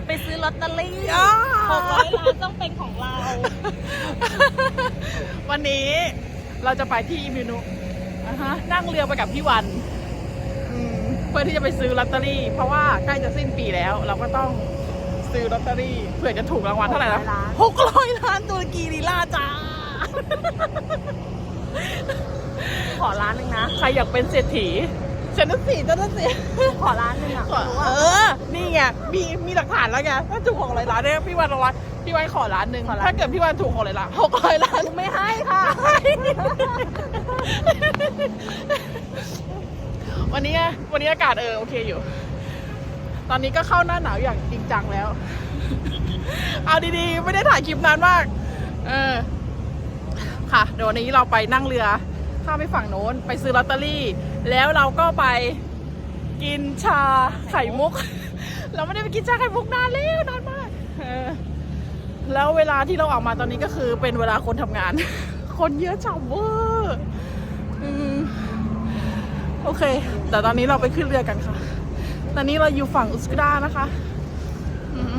จะไปซื้อลอตเตอรี่อ้าหกร้อยล้านต้องเป็นของเรา วันนี้เราจะไปที่อิมินุอ่าฮะนั่งเรือไปกับพี่วันอืมเพื่อที่จะไปซื้อลอตเตอรี่ เพราะว่าใกล้จะสิ้นปีแล้ว เราก็ต้องซื้อลอตเตอรี่เผื่อจะถูกรางวัลเท่าไหร่นะ600ล้านหกร้อยล้านตุรกีลีลาจ้า ขอร้านหนึ่งนะ ใครอยากเป็นเศรษฐี ฉันนั่นสิฉันนั่นสิขอร้านหนึ่งอะขอเออ นี่ไง มีมีหลักฐานแล้วไง ถ้าถูกหกร้อยล้านเนี่ยพี่วันเอาไว้พี่วันขอล้านหนึ่งถ้าเกิดพี่วันถูกหกร้อยล้านหกร้อยล้านไม่ให้ค่ะ วันนี้วันนี้อากาศเออโอเคอยู่ ตอนนี้ก็เข้าหน้าหนาวอย่างจริงจังแล้ว เอาดีๆ ไม่ได้ถ่ายคลิปนานมาก เออ ค่ะ เดี๋ยววันนี้เราไปนั่งเรือ ข้ามไปฝั่งโน้น ไปซื้อลอตเตอรี่ แล้วเราก็ไปกินชาไข่มุก เราไม่ได้ไปกินชาไข่มุกนานแล้วนานมากแล้วเวลาที่เราออกมาตอนนี้ก็คือเป็นเวลาคนทำงาน คนเยอะจังเวอร์อืมโอเค แต่ตอนนี้เราไปขึ้นเรือกันค่ะ ตอนนี้เราอยู่ฝั่งอุสกดานะคะอืม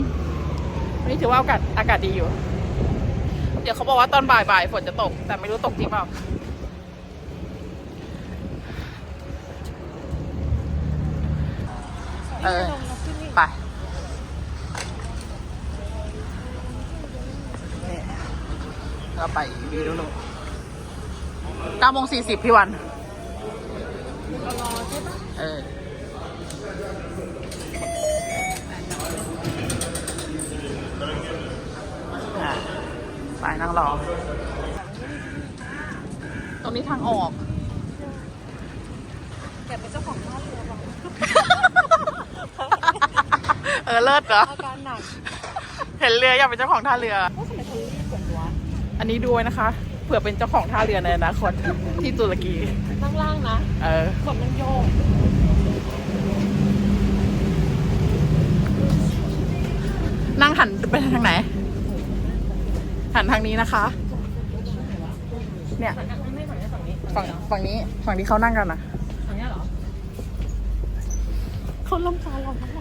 วันนี้ถือว่าอากาศอากาศดีอยู่ เดี๋ยวเขาบอกว่าตอนบ่ายบ่ายๆฝนจะตก แต่ไม่รู้ตกจริงเปล่า เออ ไปเราไปวีดูนูเก้าโมงสี่สิบพี่วัน เออไปนั่งรอ ตรงนี้ทางออก แกเป็นเจ้าของท่าเรื อบอกเออเลิศเหรออาการหนักเห็นเรืออยากเป็นเจ้าของท่าเรือ ว่าทำไมเขารีบกว่าตัวอันนี้ด้วยนะคะ เผื่อเป็นเจ้าของท่าเรือในอนาคตที่ตุรกีข้างล่างนะเออ กดมันโยกนั่งหันไปทางไหน หันทางนี้นะคะ เนี่ยไม่ฝั่งนี้ฝั่งนี้ฝั่งฝั่งนี้ฝั่งที่เขานั่งกันนะ ฝั่งนี้เหรอ เขาลำคาญเราทั้งหมด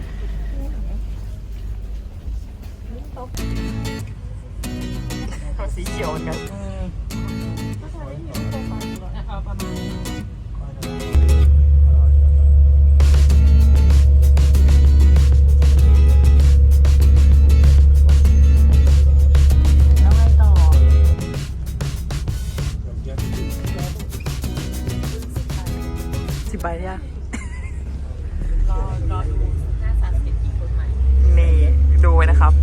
เขาสีเขียวเหมือนกันเอาประมาณนี้แล้วไงต่อสิบใบเนี่ยรอรอดูหน้าสามสิบอีกคนใหม่นี่ ดูไว้นะครับ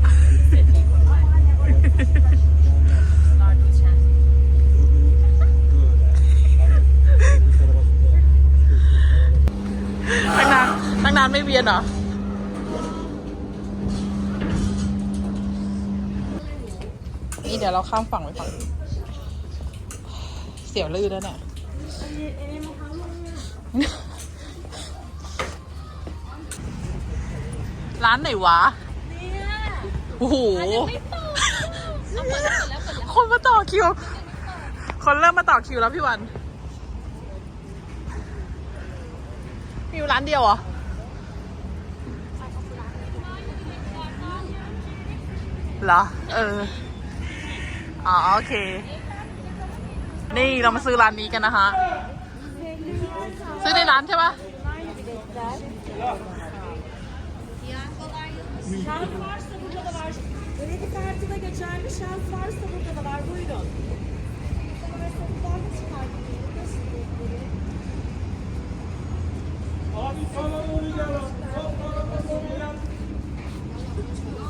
ตั้งนานตั้งนานไม่เวียนเหรอ นี่เดี๋ยวเราข้ามฝั่งไปฝั่งเสียวลื่นแล้วเนี่ย ร้านไหนวะ โอ้โห คนมาต่อคิว คนเริ่มมาต่อคิวแล้วพี่วันมีอยู่ร้านเดียวเหรอ เหรอ เออ อ๋อโอเค นี่เรามาซื้อร้านนี้กันนะคะ ซื้อในร้านใช่ปะ Kredi kartı da geçerli şans varsa burada da var. Buyurun. Abi sana doğru gel lan. Sol tarafa doğru gel.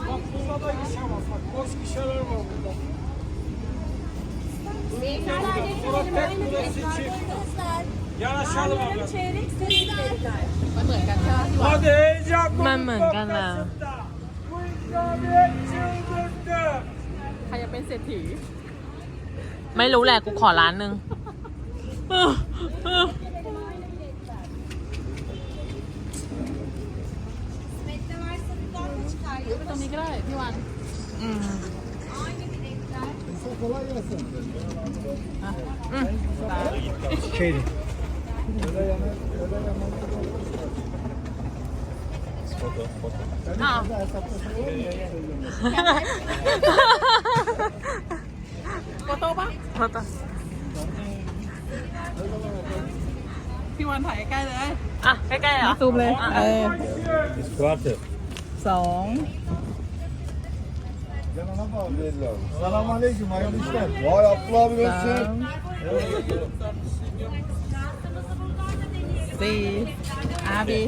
Bak burada da gişe var. Bak boş gişeler var burada. Beyefendiler tek burası çift. Yanaşalım abla. Çeyrek. Hadi heyecan. Mamın kanal. Bu. ใครจะเป็นเศรษฐี ไม่รู้แหละกูขอร้านหนึ่งหรือไปตรงนี้ก็ได้พี่วันอืม Şeydi. อ้าว โฟโต้ปะโฟโต้พี่วันถ่ายใกล้เลยอะใกล้ๆเหรอซูมเลยเออ Quarter. สอง Yanına bağlı dediler. Selamun aleyküm hayırlı işler. Vay Abdullah abi สามสี่อาบี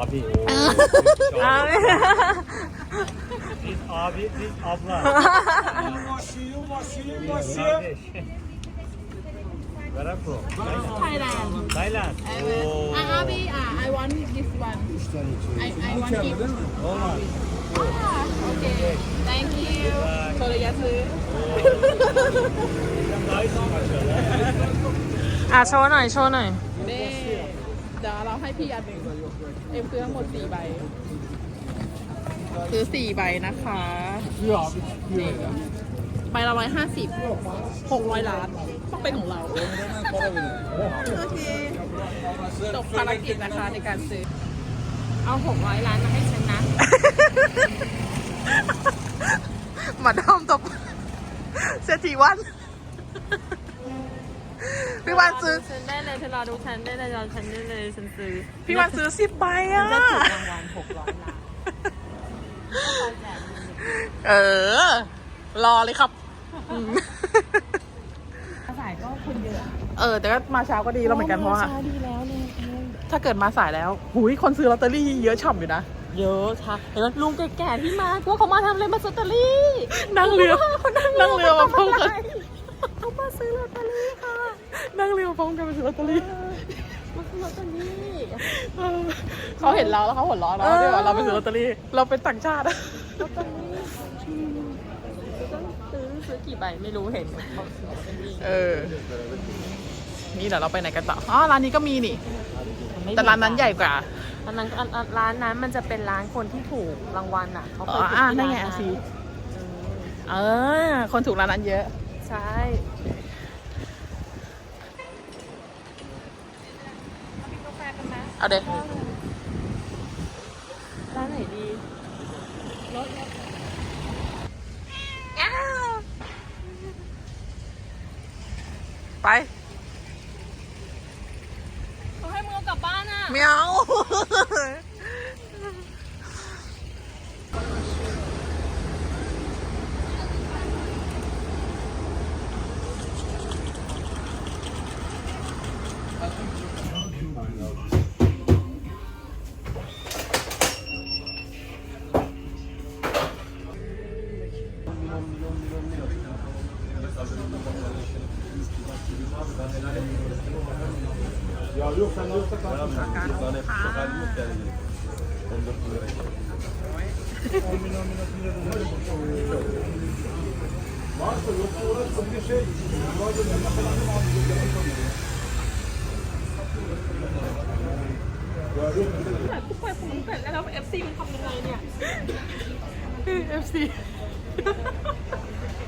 Abi. Abi. Biz abi, biz abla. Başı başı başı. Kardeş. Where are from? ไทยแลนด์ Thailand. อาอาบีอะ I want this one I I want it Olmaz. โอเค thank you โทรยาซื้อ Nice maşallah. อะโชว์หน่อย โชว์หน่อยนี่ เดี๋ยวเราให้พี่อันหนึ่งเอ็มซื้อทั้งหมดสี่ใบ ซื้อสี่ใบนะคะ Diyor abi. นี่ใบละร้อยห้าสิบหกร้อยล้านต้องเป็นของเรา Para verin. โอเคจบภารกิจนะคะในการซื้อ เอาหกร้อยล้านมาให้ฉันนะมาดามตบเศรษฐีวัน พี่วันซื้อ ฉันได้เลยเธอรอดูฉันได้เลยรอฉันได้เลยฉันซื้อพี่วันซื้อสิบใบอะจะถูกรางวัลหกร้อยล้านเออ รอเลยครับอืมสายก็คนเยอะเออ แต่ก็มาเช้าก็ดีแล้วเหมือนกันเพราะว่าช้าดีแล้วเนี่ยถ้าเกิดมาสายแล้วหุยคนซื้อลอตเตอรี่เยอะฉ่ำอยู่นะ เยอะค่ะเห็นไหมลุงแก่ๆที่มาพวกเขามาทำอะไรมาซื้อลอตเตอรี่นั่งเรือนั่งเรือมาพร้อมกันเขามา ซื้อลอตเตอรี่ค่ะ นั่งเรือมาพร้อมกันไปซื้อลอตเตอรี่มาซื้อลอตเตอรี่ เออเขาเห็นเราแล้วเขาหัวเราะเราที่ว่าเราไปซื้อลอตเตอรี่ เราเป็นต่างชาติอะลอตเตอรี่ต้องซื้อซื้อกี่ใบไม่รู้เห็นเขาซื้อลอตเตอรี่เออ นี่เดี๋ยวเราไปไหนกันต่อ อ๋อ ร้านนี้ก็มีนี่ แต่ร้านนั้นใหญ่กว่า ร้านนั้นอันอันร้านนั้นมันจะเป็นร้านคนที่ถูกรางวัลอะเขาอ๋เคอยถูกอ่าที่นั่นไงร้าอานั้นซีเออ คนถูกร้านนั้นเยอะ ใช่ เอาเด็กร้านไหนดีไปเขาให้มึงเอากลับบ้านอะเมียว Ya ผู้ปิดผมเสร็จแล้ว FC มันทำยังไงเนี่ย FC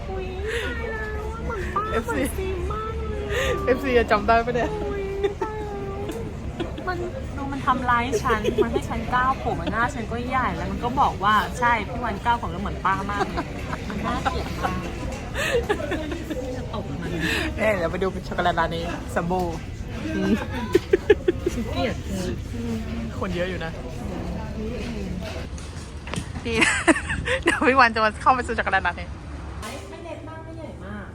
อุ้ยตายแล้วเหมือนป้าเหมือนซีมากเลย FC จะจำได้ปะเนี่ยมันดูมันทำร้ายฉัน มันให้ฉันก้าวผมหน้าฉันก็ใหญ่แล้วมันก็บอกว่าใช่พี่วันก้าวผมแล้วเหมือนป้ามากเลยมันน่าเกลียดมาก เนี่ยเดี๋ยวไปดูช็อกโกแลตร้านนี้ซัมโบฉันเกลียดเธอคนเยอะอยู่นะ นี่ เดี๋ยวพี่วันจะมาเข้าไปซื้อช็อกโกแลตร้านนี้ไม่เล็กมากไม่ใหญ่มาก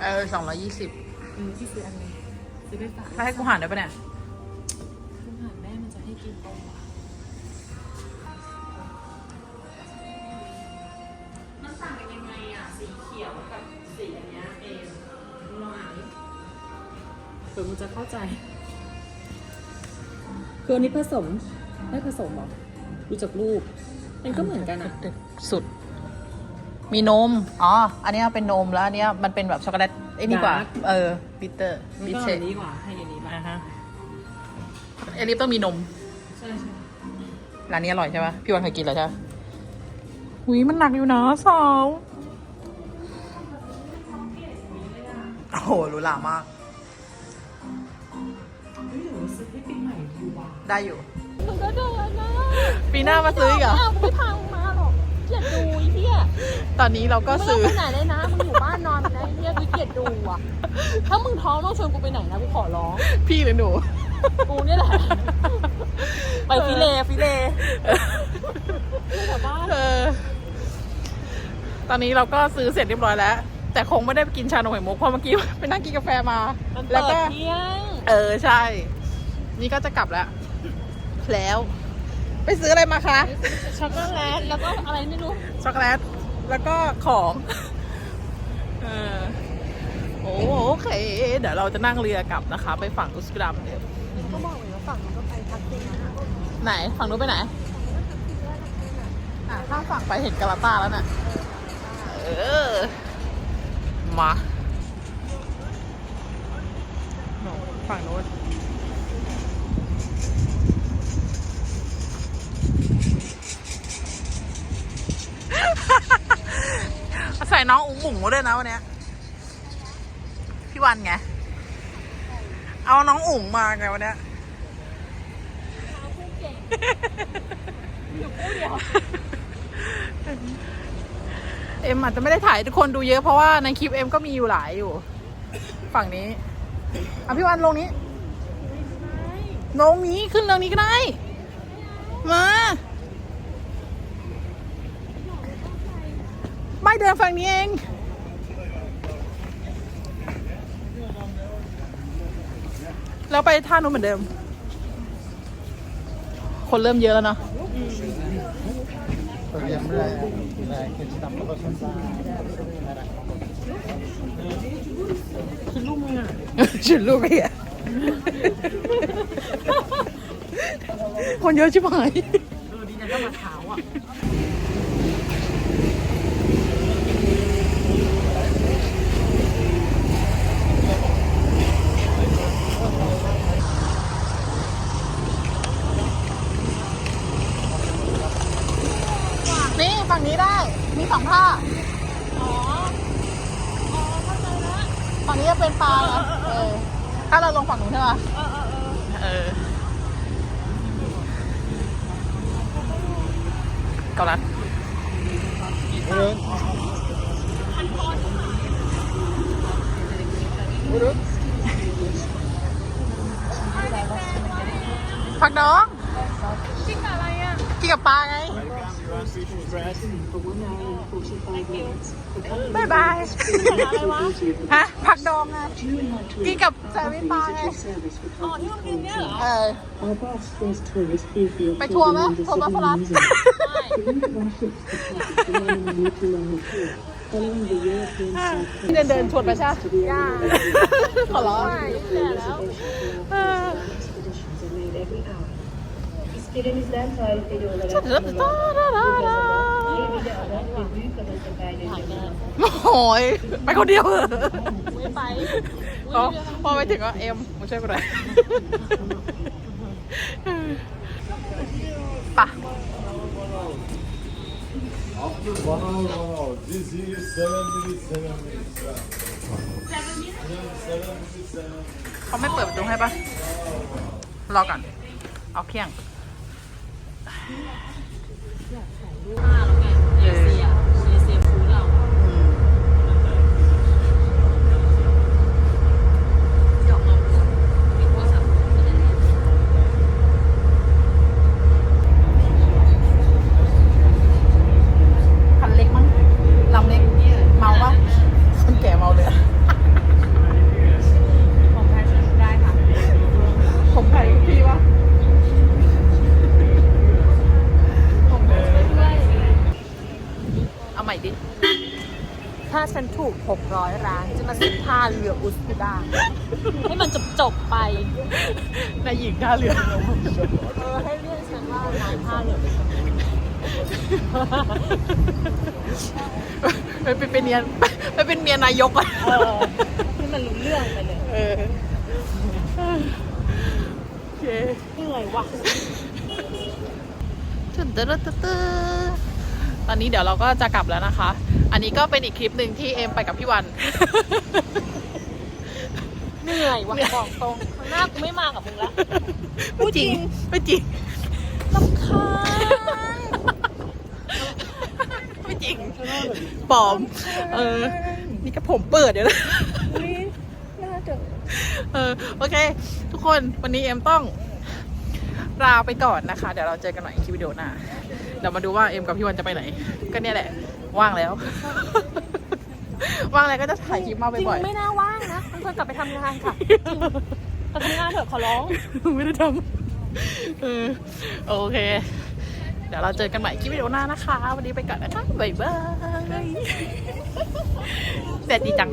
เออสองร้อยยี่สิบอืมที่ซื้ออันนี้ซื้อไปฝากถ้าให้กูหารได้ปะเนี่ย เผื่อมันจะเข้าใจ คืออันนี้ผสม ไม่ผสมหรอ ดูจากรูป มันก็เหมือนกันอะสุด มีนม อ๋อ อันเนี้ยเป็นนมแล้วอันเนี้ยมันเป็นแบบช็อกโกแลตไอ้นี่กว่า Dark เออบิเตอร์มันบิก็เชอันนี้ดีกว่า ให้อันนี้มาอ่าฮะเอลิฟต้องมีนม ใช่ใช่ร้านนี้อร่อยใช่ปะพี่วันเคยกินแล้วใช่ปะหุยมันหนักอยู่นะสาวโอ้โหหรูหรามาก ปีใหม่ดีกว่าได้อยู่หนูงก็เดินนะปีหน้ามาซื้ออีกเหรอไม่เอาไม่พามึงมาหรอกเกลียดดูไอ้เหี้ยตอนนี้เราก็ไม่ต้อซื้งอไปไหนเลยนะ มึงอยู่บ้านนอนไปนะไอ้เหี้ยกูเกลียดดูอะ ถ้ามึงท้องต้องชวนกูไปไหนนะกูขอร้อง พี่หรือหนู กูเนี่ยแหละ ไปฟิเลฟิเลแถวบ้านเออ ตอนนี้เราก็ซื้อเสร็จเรียบร้อยแล้ว แต่คงไม่ได้ไปกินชานมไข่มุกเพราะเมื่อกี้ ไปนั่งกินกาแฟมา มันแล้วเปิก็ดเที่ยง เออใช่ นี่ก็จะกลับแล้ว แล้ว ไปซื้ออะไรมาคะ ช็อกโกแลตแล้วก็อะไรไม่รู้ ช็อกโกแลต แล้วก็ของเออโอ้โอเค เดี๋ยวเราจะนั่งเรือกลับนะคะ ไปฝั่งอุสกรัมเนี่ยก็บอกเลยว่าฝั่งมันก็ไปทักษิณนะไหน ฝั่งนู้นไปไหนอะข้ามฝั่งไปเห็นกาลาตาแล้วน่ะ เออ มาโน่นฝั่งนู้น ใส่น้องอุ๋งอุ๋งมาด้วยนะวันเนี้ยพี่วันไง เอาน้องอุ๋งมาไงวันเนี้ยเอ็มอาจจะไม่ได้ถ่ายให้ทุกคนดูเยอะเพราะว่าในคลิปเอ็มก็มีอยู่หลายอยู่ ฝั่งนี้อะพี่วันลงนี้ลงนี้ขึ้นเรื่องนี้ก็ได้ มา ไม่ เดินฝั่งนี้เองแล้วไปท่านู้นเหมือนเดิม คนเริ่มเยอะแล้วเนาะชุดลูกไอ้อะคนเยอะชิบหายดีนะก็มาเช้าอะางนี้ได้ มีสองท่าอ๋อ อ๋อเข้าใจละฝั่งนี้จะเป็นปลานะเออ ถ้าเราลงฝั่งนู้นใช่ไหมเออเออเออเออกาลัดผักน้องกินกับอะไรอะ กินกับปลาไง บายบายอะไรวะ ฮะผักดองไงกินกับแซนด์วิชปลาไงอ๋อที่โรงเรียนเนี่ยเหรอ เออ Our boss first tourist is the ไปทัวร์ไหมทัวร์บัฟฟาลัส Following the European South เดินเดินชวนไปใช่ไหมย่าขอร้อง แก่แล้ว expeditions are made every hour. İşlerimizden tarifleri olarak โอ้ยไปคนเดียวเหรอไม่ไปพอพอไปถึงก็เอ็มมาช่วยกูหน่อยไป่ะ Bana bana dizi seven biri seven biri seven biri seven เขาไม่เปิดประตูให้ปะรอก่อน เอาเคียง อยาแล้วไงเอเชียเอเชียฟูดเราดอกเราดูมีโทรศัพท์ไม่ได้เล่น คันเล็กมั้งลำเล็ก เมาปะคนแก่เมาเลยอะ ของแพชได้ค่ะ ผมใครพี่วะเอาใหม่ดิ ถ้าฉันถูก 600ล้าน จะมาซื้อผ้าเรืออุสกูด้าให้มันจบจบๆไป นายหญิงท่าเรือ เออให้เรียกฉันว่านายผ้าเรือไปเป็นเป็นเมียไปเป็นเมียนายกอะเออให้มันรู้เรื่องไปเลยเออโอเคเหนื่อยว่ะ ตึ๊ดตึ๊ดตึ๊ดตึ๊ดตอนนี้เดี๋ยวเราก็จะกลับแล้วนะคะ อันนี้ก็เป็นอีกคลิปหนึ่งที่เอ็มไปกับพี่วัน เหนื่อยว่ะบอกตรงครั้งหน้ากูไม่มากับมึงละไม่จริงไม่จริงค่ะไม่จริงปลอม เออ นี่ก็ผมเปิดเดี๋ยวนะน่าจะเออโอเค ทุกคนวันนี้เอ็มต้องลาไปก่อนนะคะ เดี๋ยวเราเจอกันใหม่คลิปวิดีโอหน้าเดี๋ยวมาดูว่าเอ็มกับพี่วันจะไปไหน ก็เนี่ยแหละ ว่างแล้ว ว่างแล้วก็จะถ่ายคลิปมาจริงบ่อยไม่น่าว่างนะมันควรกลับไปทำงานค่ะไปทำงานเถอะขอร้องๆไม่ได้ทำเออโอเค เดี๋ยวเราเจอกันใหม่คลิปวิดีโอหน้านะคะ วันนี้ไปก่อนนะคะ บ๊ายบายแต่ดีจัง